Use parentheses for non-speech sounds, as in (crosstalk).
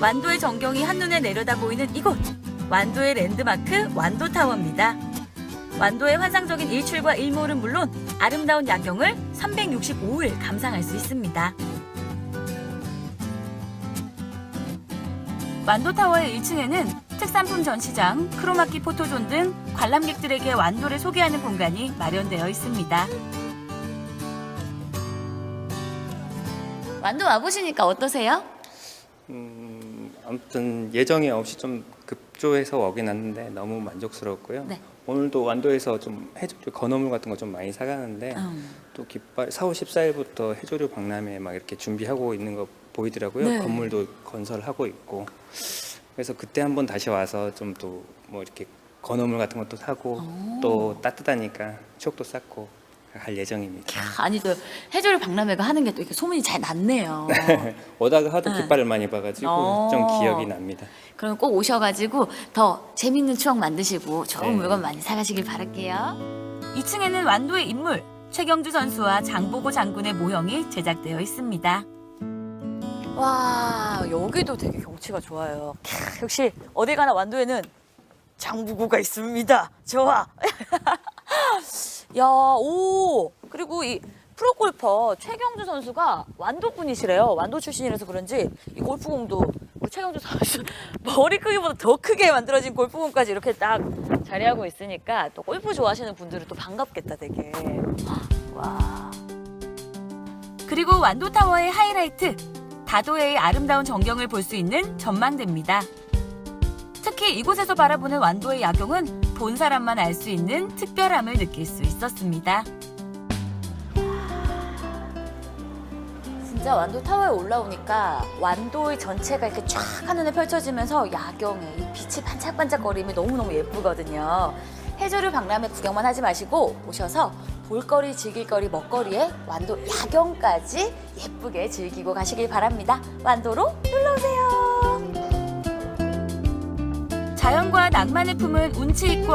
완도의 전경이 한눈에 내려다 보이는 이곳. 완도의 랜드마크 완도타워입니다. 완도의 환상적인 일출과 일몰은 물론 아름다운 야경을 365일 감상할 수 있습니다. 완도타워의 1층에는 특산품 전시장, 크로마키 포토존 등 관람객들에게 완도를 소개하는 공간이 마련되어 있습니다. 완도 와보시니까 어떠세요? 음, 아무튼 예정이 없이 좀 급조해서 오긴 왔는데 너무 만족스러웠고요. 네. 오늘도 완도에서 좀 해조류 건어물 같은 거 좀 많이 사가는데 음. 또 깃발 4, 5, 14일부터 해조류 박람회 막 이렇게 준비하고 있는 거 보이더라고요. 네. 건물도 건설하고 있고 그래서 그때 한번 다시 와서 좀 또 뭐 이렇게 건어물 같은 것도 사고 오. 또 따뜻하니까 추억도 쌓고 갈 예정입니다. 아니 또 해조류 박람회가 하는 게 또 이렇게 소문이 잘 났네요. (laughs) 오다가 하도 네. 깃발을 많이 봐가지고 어. 좀 기억이 납니다. 그럼 꼭 오셔가지고 더 재밌는 추억 만드시고 좋은 네. 물건 많이 사가시길 바랄게요. 2층에는 완도의 인물 최경주 선수와 장보고 장군의 모형이 제작되어 있습니다. 와 여기도 되게 경치가 좋아요. 캬, 역시 어디 가나 완도에는 장보고가 있습니다. 좋아. (laughs) 야, 오 그리고 이 프로골퍼 최경주 선수가 완도 분이시래요. 완도 출신이라서 그런지 이 골프공도 우리 최경주 선수 (laughs) 머리 크기보다 더 크게 만들어진 골프공까지 이렇게 딱 자리하고 있으니까 또 골프 좋아하시는 분들은 또 반갑겠다 되게. (gasps) 와. 그리고 완도 타워의 하이라이트 다도해의 아름다운 전경을 볼 수 있는 전망대입니다. 특히 이곳에서 바라보는 완도의 야경은 본 사람만 알 수 있는 특별함을 느낄 수 있었습니다. 진짜 완도 타워에 올라오니까 완도의 전체가 이렇게 쫙 한눈에 펼쳐지면서 야경에 이 빛이 반짝반짝거림이 너무너무 예쁘거든요. 해조류 박람회 구경만 하지 마시고 오셔서 볼거리, 즐길거리, 먹거리에 완도 야경까지 예쁘게 즐기고 가시길 바랍니다. 완도로 놀러오세요. 자연과 낭만을 품은 운치 있고